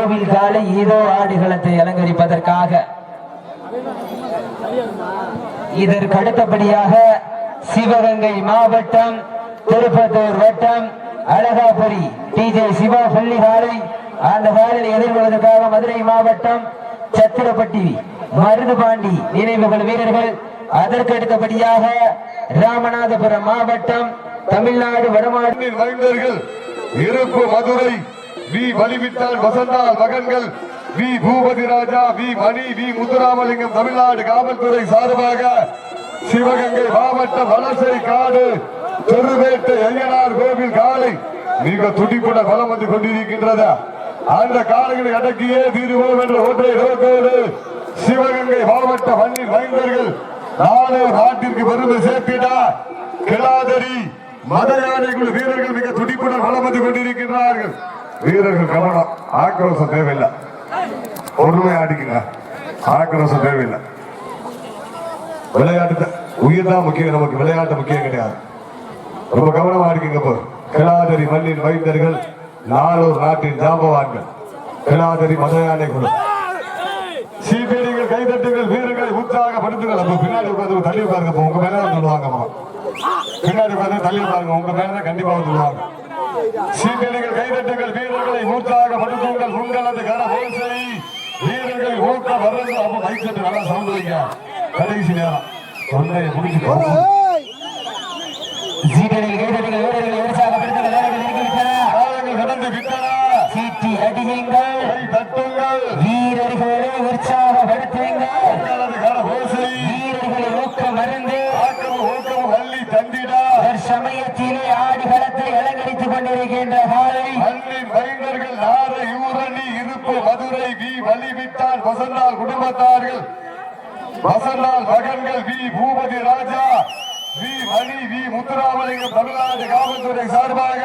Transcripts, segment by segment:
கோவில் காலை ஈதோ ஆடுகளத்தை அலங்கரிப்பதற்காக. இதற்கு அடுத்தபடியாக சிவகங்கை மாவட்டம் திருப்பத்தூர் வட்டம் அழகாபுரி டிஜே சிவா பள்ளி காலை அந்த காலையில் எதிர்கொள்வதற்காக மதுரை மாவட்டம் சத்திரப்பட்டி மருதுபாண்டி நினைவுகள் வீரர்கள். அதற்கு அடுத்தபடியாக ராமநாதபுரம் மாவட்டம் தமிழ்நாடு வடமாடு மண்ணின் இருப்பு மதுரை வி வலிவிட்டான் வசந்தால் மகன்கள் V Boopathi Raja V Mani V Muthuramalingam Tamil Nadu காவல்துறை சார்பாக சிவகங்கை மாவட்டம் வலசை காடு திருவேட்டை ஐயனார் கோவில் காலை மிக துடிப்புட பலம் வந்து கொண்டிருக்கின்றது. அந்த காலைகளை அடக்கியே தீருவோம் என்ற ஒன்றை நோக்கோடு சிவகங்கை மாவட்ட மண்ணில் வைந்தர்கள் நாளை நாட்டிற்கு பெருமை சேர்த்திடா கிளாதரி மத யானைகள் வீரர்கள் மிக துடிப்புடன் வளம் வந்து கொண்டிருக்கின்றார்கள். வீரர்கள் கவனம் ஆக்ரோஷம் தேவையில்லை. பொறுமை ஆடிக்குங்க ஆக்ரோஷம் தேவையில்லை. விளையாட்டு உயிர் தான் முக்கியம். நமக்கு விளையாட்டு முக்கியம் கிடையாது. ரொம்ப கவனமா இருக்கீங்க இப்போ கிளாதரி மண்ணின் வைத்தர்கள் நாளூர் நாட்டின் ஜாம்பவான்கள். கிளாதரி மத யானை குழு. சிபிடிகள் கைதட்டுங்கள் வீரர்களை உற்சாகப்படுத்துங்கள். அப்ப பின்னாடி உட்காந்து தள்ளி உட்காருங்க. உங்க மேல சொல்லுவாங்க பின்னாடி உட்காந்து தள்ளி உட்காருங்க. உங்க மேல கண்டிப்பா சொல்லுவாங்க. சீபேடிகள் கைதட்டுங்கள் வீரர்களை உற்சாகப்படுத்துங்கள் உங்களது கர ஓசை வீரர்கள் ஊக்க வர்றது அப்ப மைக் செட்டு நல்லா சவுண்ட் வைங்க. கடைசி நேரம். தொண்டையை முடிச்சு சீட்டடிகள் கைதடிகள் வீரர்களை உற்சாகப்படுத்துங்கள். காலங்கள் கடந்து விட்டன. சீட்டி அடியுங்கள். கை தட்டுங்கள். வீரர்களை உற்சாகப்படுத்துங்கள் உங்களது கர ஓசை வீரர்களை ஊக்கம் மருந்து ஆக்கமும் ஊக்கமும் அள்ளி தந்திடா. சமயத்திலே ஆடுகளத்தை அலங்கரித்துக் கொண்டிருக்கின்ற காலை. மைந்தர்கள் நாரை ஊரணி இருப்பு மதுரை வி வழிவிட்டால் வசந்தால் குடும்பத்தார்கள். வசந்தால் மகன்கள் V Boopathi Raja V Mani V Muthuramalingam Tamil Nadu காவல்துறை சார்பாக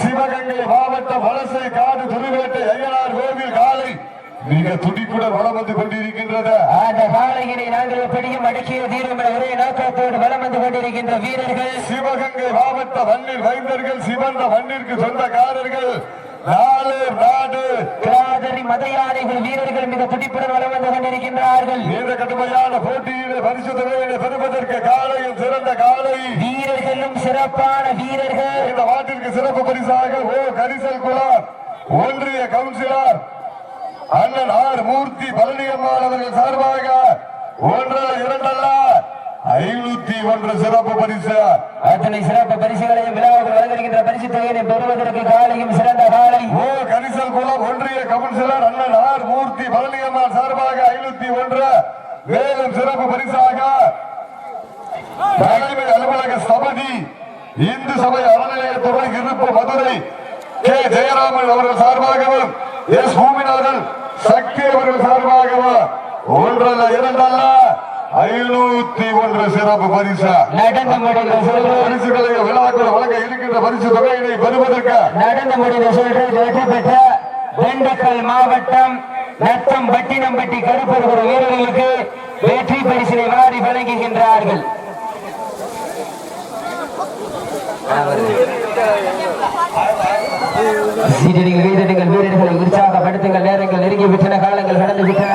சிவகங்கை மாவட்டம் வலசை காடு திருவேட்டை ஐயனார் கோவில் காலை. மிக துடிப்புடன் வளம் வந்து கொண்டிருக்கின்றது. அந்த காலையினை நாங்கள் எப்படியும் அடக்கிய தீரும் ஒரே நோக்கத்தோடு வலம் வந்து கொண்டிருக்கின்ற வீரர்கள். சிவகங்கை மாவட்ட மண்ணில் வைந்தர்கள் சிவந்த மண்ணிற்கு சொந்தக்காரர்கள். நாலு நாடு. கிராதரி மதையானைகள் வீரர்கள் மிக துடிப்புடன் வலம் வந்து கொண்டிருக்கின்றார்கள். இந்த கடுமையான போட்டியிலே பரிசு தொகையினை பெறுவதற்கு காலையும் சிறந்த காலை. வீரர்களும் சிறப்பான வீரர்கள். இந்த மாட்டிற்கு சிறப்பு பரிசாக ஓ கரிசல் குலாம் ஒன்றிய கவுன்சிலர் அண்ணன் ஆர் மூர்த்தி பழனியம்மாள் அவர்கள் சார்பாக ஒன்றல்ல இரண்டல்ல ஐநூத்தி ஒன்று சிறப்பு பரிசு. அத்தனை சிறப்பு பரிசுகளையும் விழாவுக்கு வழங்குகின்ற பரிசு தொகையினை பெறுவதற்கு காலையும் சிறந்த காலை. ஓ கரிசல் குளம் ஒன்றிய கவுன்சிலர் அண்ணன் ஆர் மூர்த்தி பழனியம்மாள் சார்பாக ஐநூத்தி ஒன்று. மேலும் சிறப்பு பரிசாக தலைமை அலுவலக சபதி இந்து சபை அறநிலையத்துறை இருப்பு மதுரை கே. ஜெயராமன் அவர்கள் சார்பாகவும் எஸ். பூமிநாதன் சக்தி அவர்கள் சார்பாகவும் ஒன்றல்ல இரண்டல்ல? ஐநூத்தி ஒன்று சிறப்பு பரிசு. நடந்து முடிந்த சொல்றேன் பரிசுகளை விழாக்கள் வழங்க இருக்கின்ற பரிசு தொகையினை பெறுவதற்கு நடந்து முடிந்த சொல்றேன் வெற்றி பெற்ற திண்டுக்கல் மாவட்டம் நத்தம் பட்டினம்பட்டி கருப்பருகிற வீரர்களுக்கு வெற்றி பரிசினை வாரி வழங்குகின்றார்கள். சீட்டடிகள் வீரர்கள் வீரர்களை உற்சாகப்படுத்துங்கள். நேரங்கள் நெருங்கி விட்டன காலங்கள் கடந்து விட்டன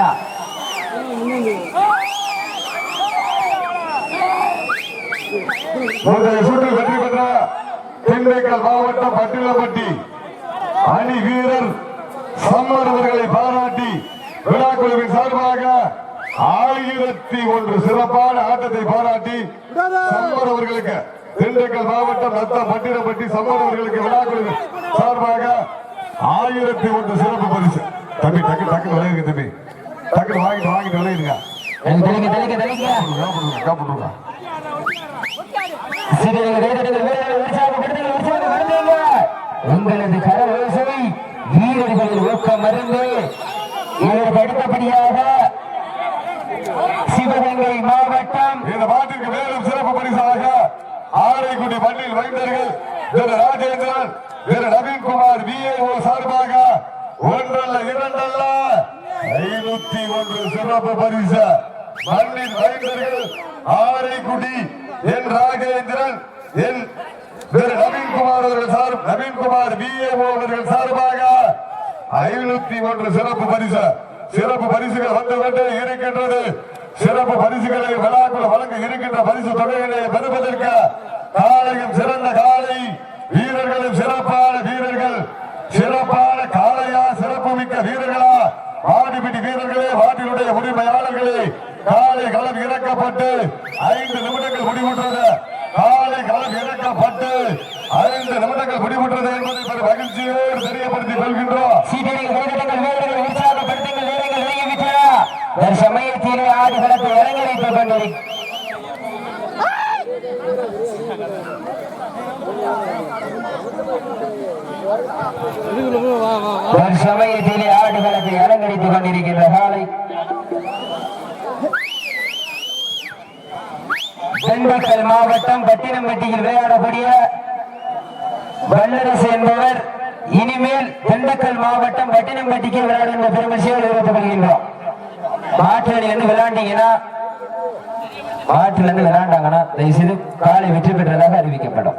முந்தைய சுற்றில் வெற்றி பெற்ற திண்டுக்கல் மாவட்டம் பட்டிலப்பட்டி அணி வீரர் சம்மர் அவர்களை பாராட்டி விழாக்குழுவின் சார்பாக ஆயிரத்தி ஒன்று சிறப்பான ஆட்டத்தை பாராட்டி சம்மர் அவர்களுக்கு திண்டுக்கல் மாவட்டம் நத்தம் பட்டினப்பட்டி சம்மர் அவர்களுக்கு விழாக்குழு சார்பாக ஆயிரத்தி ஒன்று சிறப்பு பரிசு. தம்பி டக்கு டக்கு விளையுங்க தம்பி. டக்கு வாங்கிட்டு வாங்கிட்டு விளையுங்க காப்பிடுங்க. உங்களது கரவோசை வீரர்களின் ஊக்கம் மருந்து இதற்கு அடுத்தபடியாக சிவகங்கை மாவட்டம் இந்த மாட்டிற்கு ஆரைக்குடி மண்ணில் வைந்தர்கள் திரு ராஜேந்திரன் திரு நவீன்குமார் விஏஓ சார்பாக ஒன்றல்ல இரண்டல்ல ஐநூத்தி ஒன்று சிறப்பு பரிசு மண்ணின் வைந்தர்கள் ஆரைக்குடி என் ராஜேந்திரன் என் திரு நவீன்குமார் அவர்கள் சார் நவீன்குமார் விஏஓ அவர்கள் சார்பாக ஐநூத்தி ஒன்று சிறப்பு பரிசு. சிறப்பு பரிசுகள் வந்து கொண்டே இருக்கின்றது. சிறப்பு பரிசுகளை விழாக்குள் வழங்க இருக்கின்ற பரிசு தொகைகளை பெறுவதற்கு காலையும் சிறந்த காலை வீரர்களும் சிறப்பான வீரர்கள். சிறப்பான காளையா சிறப்பு மிக்க வீரர்களா? வாடிபிடி வீரர்களே வாட்டினுடைய உரிமையாளர்களே காலை களம் இறக்கப்பட்டு ஐந்து நிமிடங்கள் முடிவுற்றது. காலை களம் இறக்கப்பட்டு ஐந்து நிமிடங்கள் முடிவுற்றது என்பதை மகிழ்ச்சியோடு தெரியப்படுத்தி கொள்கின்றோம். தற்சமயத்தில் வீரர்கள் வீரர்கள் உற்சாகப்படுத்துங்கள் வீரர்கள் ஆடுகளத்தை இறங்கி தற்சமயத்திலே ஆடுகளத்தை அலங்கரித்துக் கொண்டிருக்கின்ற காலை. திண்டுக்கல் மாவட்டம் பட்டினம்பட்டியில் விளையாடக்கூடிய வல்லரசு என்பவர் இனிமேல் திண்டுக்கல் மாவட்டம் பட்டினம்பட்டிக்கு விளையாடுகின்ற பெருமசியோடு எடுத்துக் கொள்கின்றோம் என்று விளையாண்டீங்கன்னா மாற்றில் இருந்து விளையாண்டாங்கன்னா தயவு காலை வெற்றி பெற்றதாக அறிவிக்கப்படும்.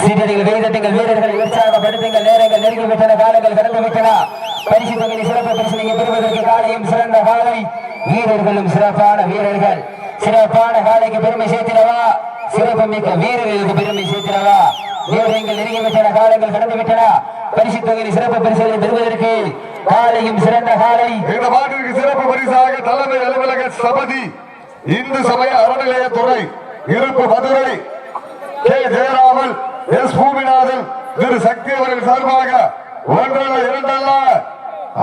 சீட்டடிகள் வீரர்கள் வீரர்களை உற்சாகப்படுத்துங்கள். நேரங்கள் நெருங்கி விட்டன காலங்கள் கடந்து விட்டன. பரிசு தொகையை சிறப்பு பரிசனையை பெறுவதற்கு காலையும் சிறந்த காலை. வீரர்களும் சிறப்பான வீரர்கள். சிறப்பான காலைக்கு பெருமை சேர்த்திடவா? சிறப்பு மிக்க வீரர்களுக்கு பெருமை சேர்த்திடவா? நேரங்கள் நெருங்கி விட்டன காலங்கள் கடந்து விட்டன. பரிசு தொகையை சிறப்பு பரிசுகளை பெறுவதற்கு காலையும் சிறந்த காலை. இந்த மாட்டிற்கு சிறப்பு பரிசாக தலைமை அலுவலக சபதி இந்து சமய அறநிலையத்துறை இருப்பு மதுரை கே. ஜெயராமன் எஸ். பூமிநாதன் திரு. சக்தி அவர்கள் சார்பாக ஒன்றல்ல இரண்டல்ல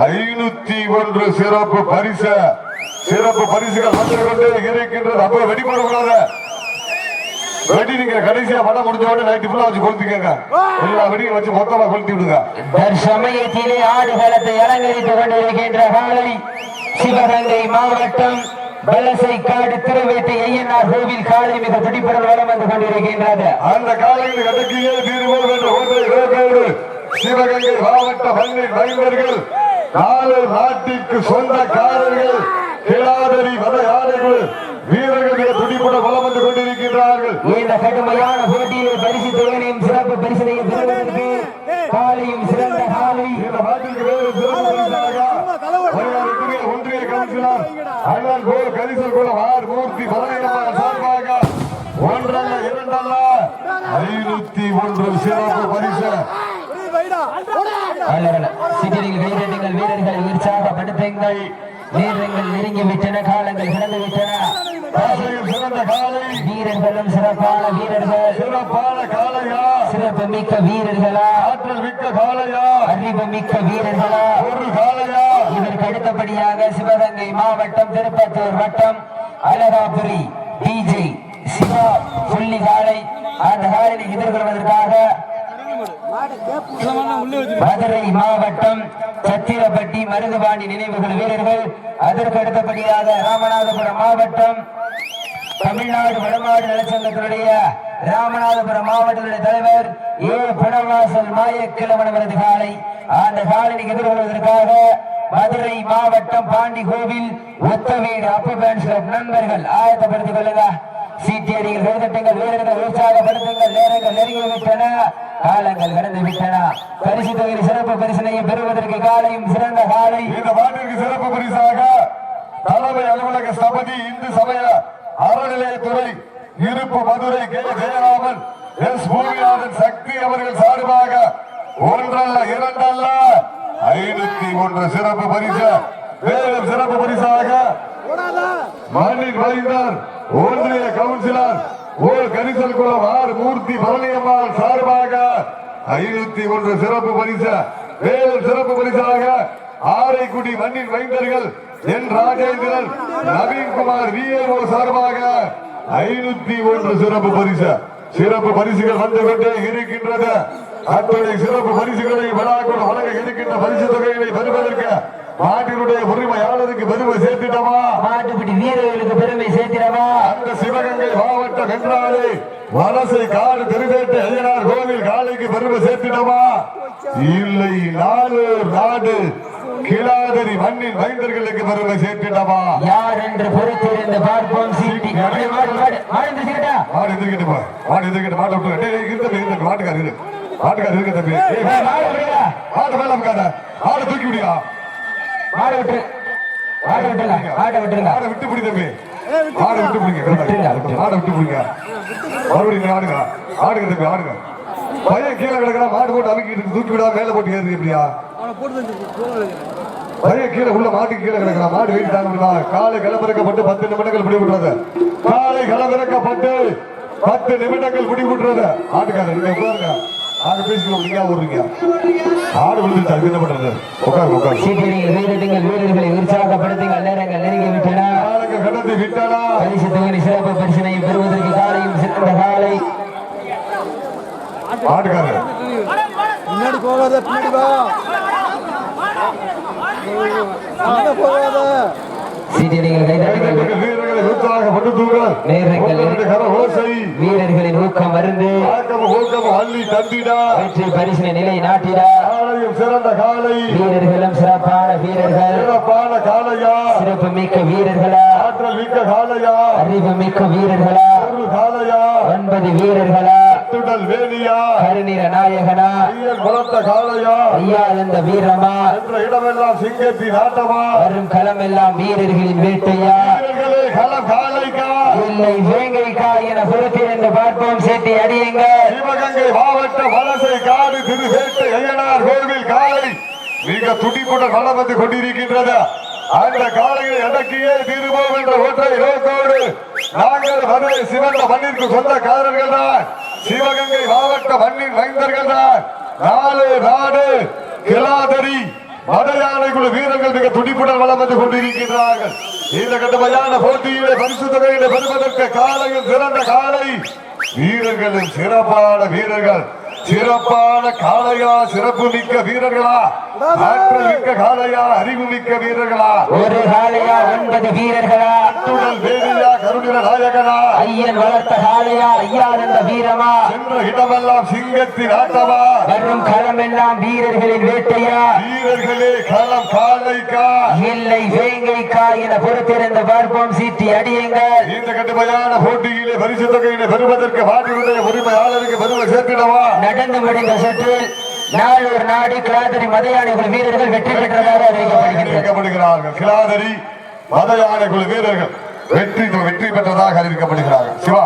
ஐநூத்தி ஒன்று சிறப்பு பரிசு. சிறப்பு பரிசுகள் வந்து கொண்டே இருக்கின்றது. அப்ப வெடிப்படக்கூடாது வெடி நீங்க கடைசியா படம் முடிஞ்ச உடனே நைட்டு ஃபுல்லா வச்சு கொளுத்திக்கங்க. எல்லா வெடியும் வச்சு மொத்தமா கொளுத்தி விடுங்க தற்சமயத்திலே ஆடுகளத்தை அலங்கரித்துக் கொண்டிருக்கின்ற காலை சிவகங்கை மாவட்டம் வலசை காடு திருவேட்டை ஐயனார் கோவில் காலை மிக துடிப்புடன் வலம் வந்து கொண்டிருக்கின்றது. அந்த காலையில் கட்டக்கியே தீர்வோம் என்ற ஒன்றை நோக்கோடு சிவகங்கை மாவட்ட மண்ணின் மைந்தர்கள் நாலு நாட்டிற்கு சொந்தக்காரர்கள் கிளாதரி வத யானைகள் வீரர்கள் மிக துடிப்புடன் வலம் இந்த கடுமையான போட்டியில் பரிசு தொகையையும் சிறப்பு பரிசனையும் பெறுவதற்கு காலையும் சிறந்த காலை. ஒன்றிய கவுன்சிலர் அண்ணன் கோ கரிசல் குளம் ஆர் மூர்த்தி சார்பாக ஒன்றல்ல இரண்டல்ல ஐநூத்தி ஒன்று சிறப்பு பரிசு சிட்டியில் கைதட்டுங்கள் வீரர்களை உற்சாகப்படுத்துங்கள் வீரர்கள் நெருங்கி விட்டன காலங்கள் கடந்து விட்டன காலையில் சிறந்த காலை வீரர்களும் சிறப்பான வீரர்கள் சிறப்பான காலையா சிறப்பு மிக்க வீரர்களா. ஆற்றல் மிக்க காலையா அறிவு மிக்க வீரர்களா ஒரு காலையா இதற்கு அடுத்தபடியாக சிவகங்கை மாவட்டம் திருப்பத்தூர் வட்டம் அழகாபுரி டிஜே சிவா புள்ளி காலை அந்த காலையை எதிர்கொள்வதற்காக மதுரை மாவட்டம் சத்திரப்பட்டி மருதுபாண்டி நினைவுகள் வீரர்கள் அதற்கு அடுத்தபடியாக ராமநாதபுரம் மாவட்டம் தமிழ்நாடு வடமாடு நலச்சங்கத்தினுடைய ராமநாதபுரம் மாவட்டத்தினுடைய தலைவர் ஏ. புனவாசல் மாயக்கிழவன் அவரது காலை. அந்த காலனை எதிர்கொள்வதற்காக மதுரை மாவட்டம் பாண்டி கோவில் ஒத்தவீடு அப்ப பேன்ஸ் நண்பர்கள் ஆயத்தப்படுத்திக் கொள்ளுங்க. சீட்டியடிகள் கைதட்டுங்கள் வீரர்கள் உற்சாகப்படுத்துங்கள் நேரங்கள் நெருங்கி விட்டன. காலங்கள் கடந்து விட்டன. பரிசு தொகையில் சிறப்பு பரிசனையும் பெறுவதற்கு காலையும் சிறந்த காலை. இந்த மாட்டிற்கு சிறப்பு பரிசாக தலைமை அலுவலக சபதி இந்து சமய அறநிலையத்துறை இருப்பு மதுரை கே. ஜெயராமன் எஸ். பூமிநாதன் சக்தி அவர்கள் சார்பாக ஒன்றல்ல இரண்டல்ல ஐநூத்தி ஒன்று சிறப்பு பரிசு. மேலும் சிறப்பு பரிசாக மண்ணின் மைந்தர் ஒன்றிய கவுன்சிலர் ஓர் கரிசல் குளம் ஆர். மூர்த்தி பழனியம்மாள் சார்பாக ஐநூத்தி ஒன்று சிறப்பு பரிசு. மேலும் சிறப்பு பரிசாக ஆரைக்குடி மண்ணின் வைந்தர்கள் என் ராஜேந்திரன் நவீன்குமார் விஏஓ சார்பாக ஐநூத்தி ஒன்று சிறப்பு பரிசு. சிறப்பு பரிசுகள் வந்து கொண்டே இருக்கின்றது. அத்துடைய சிறப்பு பரிசுகளை விழாக்குள் வழங்க இருக்கின்ற பரிசு தொகைகளை பெறுவதற்கு நாட்டினுடைய உரிமையாளருக்கு பெருமை சேர்த்திட்டமா மாட்டுப்பிடி வீரர்களுக்கு பெருமை சேர்த்திடவா? அந்த சிவகங்கை மாவட்டம் என்றாலே வலசை காடு திருவேட்டை ஐயனார் கோவில் காலைக்கு பெருமை சேர்த்திடமா இல்லை நாலு நாடு கிளாதரி மண்ணின் மைந்தர்களுக்கு பெருமை சேர்த்திடவா யார் என்று பொறுத்திருந்து பார்ப்போம். சீட்டி மாடு மாடு. மாடு மாடு மாடு எதிர்க்கிட்டு போ. மாடு எதிர்க்கிட்டு மாட்டை விட்டு டேய், டேய், இரு தம்பி, இரு தம்பி, மாட்டுக்காரு இரு. மாட்டுக்காரு இருக்கு தம்பி. மாடு. விடுடா. மாடு மேல அமுக்காத மாடு தூக்கி விடியா மாடு விட்டுரு மாடு விட்டுருங்க. மாட்டை விட்டுருங்க. மாடை விட்டு பிடி தம்பி. மாடை விட்டு பிடிங்க. மாடை விட்டு பிடிங்க. மறுபடியும் ஆடுங்க. ஆடுங்க தம்பி ஆடுங்க. பையன் கீழே கிடக்குறா மாடு போட்டு அமைக்கிட்டு தூக்கி விடாம மேல போட்டு ஏறுது எப்படியா? பையன் கீழே உள்ள மாட்டுக்கு கீழே கிடக்குறா மாடு வீட்டு தாங்க காலை கிளம்பிறக்கப்பட்டு பத்து நிமிடங்கள் பிடி விட்டுறது காலை கிளம்பிறக்கப்பட்டு பத்து நிமிடங்கள் பிடி விட்டுறது ஆட்டுக்காரர் நீங்க உட்காருங்க. நாங்க பேசிக்கிறோம் நீங்க விடுறீங்க ஆடு விழுந்துச்சு அது என்ன பண்றது? உட்காருங்க உட்காருங்க. சீட்டியடிகள் வீரட்டுங்கள் வீரர்களை உற்சாகப்படுத்துங்கள். நேரங்கள் நெருங்கி விட்டன? கடத்தி விட்டானா? பரிசு தொகுதி சிறப்பு பரிசனை பெறுவதற்கு காலையும் சிறந்த ஆட்டுக்காரர் பின்னாடி போகாத பின்னாடி வா. போகாத. வீரர்களின் ஊக்கம் மருந்து வெற்றி பரிசினை நிலை நாட்டிட. காலையும் சிறந்த காலை. வீரர்களும் சிறப்பான வீரர்கள். சிறப்பான காலையா சிறப்பு மிக்க வீரர்களா. ஆற்றல் மிக்க காலையா அறிவு மிக்க வீரர்களா. ஒரு காலையா ஒன்பது வீரர்களா. துடல் வேலியா? கருநிற நாயகனா? ஐயன் வளர்த்த காலையா ஐயா இந்த வீரமா? என்ற இடமெல்லாம் சிங்கத்தின் ஆட்டமா வரும் களமெல்லாம் வீரர்களின் வேட்டையா? வீரர்களே களம் காலைக்கா இல்லை வேங்கைக்கா என பொறுத்திருந்து பார்ப்போம். சேட்டி அடியுங்கள் சிவகங்கை மாவட்ட வலசை காடு திருவேட்டை ஐயனார் கோவில் காலை மிக துடிப்புடன் வளம் வந்து கொண்டிருக்கின்றது. அந்த காலையை அடக்கியே தீருவோம் என்ற ஒற்றை நோக்கோடு நாங்கள் மதுரை சிவந்த மண்ணிற்கு சொந்தக்காரர்கள் தான் சிவகங்கை மாவட்ட மண்ணின் மைந்தர்கள் தான் நாலு நாடு கிளாதரி மதையானை குழு வீரர்கள் மிக துடிப்புடன் வளம் வந்து கொண்டிருக்கிறார்கள் இந்த கடுமையான போட்டியிலே பரிசு தொகையிலே பெறுவதற்கு காலையில் சிறந்த காலை. வீரர்களும் சிறப்பான வீரர்கள். சிறப்பான காளையா சிறப்பு மிக்க வீரர்களா? ஆற்றல் மிக்க காளையா அறிவு மிக்க வீரர்களா? ஒரு காளையா ஒன்பது வீரர்களா? அத்துடல் வேலியா கருணிர நாயகனா ஐயன் வளர்த்த காளையா ஐயா என்ற வீரமா? சென்ற இடமெல்லாம் சிங்கத்தின் ஆட்டமா? வரும் களமெல்லாம் வீரர்களின் வேட்டையா? வீரர்களே களம் காளைக்கா இல்லை வேங்கைக்கா என பொறுத்திருந்து பார்ப்போம் சீட்டி அடியுங்கள். இந்த கடுமையான போட்டியிலே பரிசு தொகையினை பெறுவதற்கு மாட்டினுடைய உரிமையாளருக்கு பெருமை சேர்த்திடவா? நடந்து முடிந்த சுற்றில் நாளூர் நாடு கிளாதரி மதையானைகள் வீரர்கள் வெற்றி பெற்றதாக அறிவிக்கப்படுகிறார்கள். கிளாதரி மத யானை குழு வீரர்கள். வெற்றி வெற்றி பெற்றதாக அறிவிக்கப்படுகிறார்கள். சிவா.